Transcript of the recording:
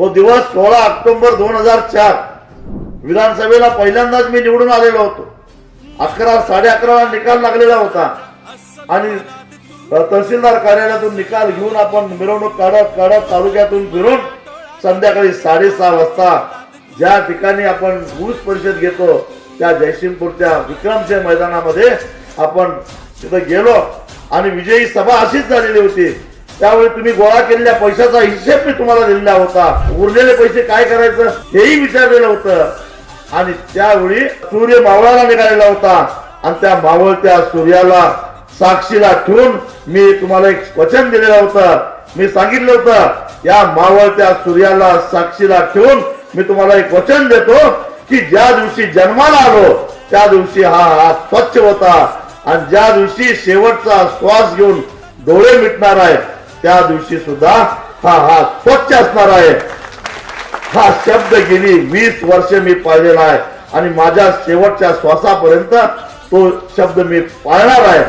तो दिवस सोळा ऑक्टोबर दोन हजार चार. विधानसभेला पहिल्यांदाच मी निवडून आलेलो होतो. अकरा साडे अकराला निकाल लागलेला होता. आणि तहसीलदार कार्यालयातून निकाल घेऊन आपण मिरवणूक काढत काढत तालुक्यातून फिरून संध्याकाळी साडेसहा वाजता ज्या ठिकाणी आपण ऊस परिषद घेतो त्या जयसिंगपूरच्या विक्रमसिंह मैदानामध्ये आपण तिथं गेलो. आणि विजयी सभा अशीच झालेली होती. त्यावेळी तुम्ही गोळा केलेल्या पैशाचा हिशेब मी तुम्हाला दिलेला होता. उरलेले पैसे काय करायचं हेही विचारलेलं होतं. आणि त्यावेळी सूर्य मावळाला निघालेला होता. आणि त्या मावळत्या सूर्याला साक्षीला ठेवून मी तुम्हाला एक वचन दिलेलं होतं. मी सांगितलं होतं या मावळत्या सूर्याला साक्षीला ठेवून मी तुम्हाला एक वचन देतो की ज्या दिवशी जन्माला आलो त्या दिवशी हा हात स्वच्छ होता. आणि ज्या दिवशी शेवटचा श्वास घेऊन डोळे मिटणार आहे त्या दिवशी सुद्धा हा हा स्वच्छ असणार आहे. हा शब्द गेली वीस वर्ष मी पाळलेला आहे. आणि माझ्या शेवटच्या श्वासापर्यंत तो शब्द मी पाळणार आहे.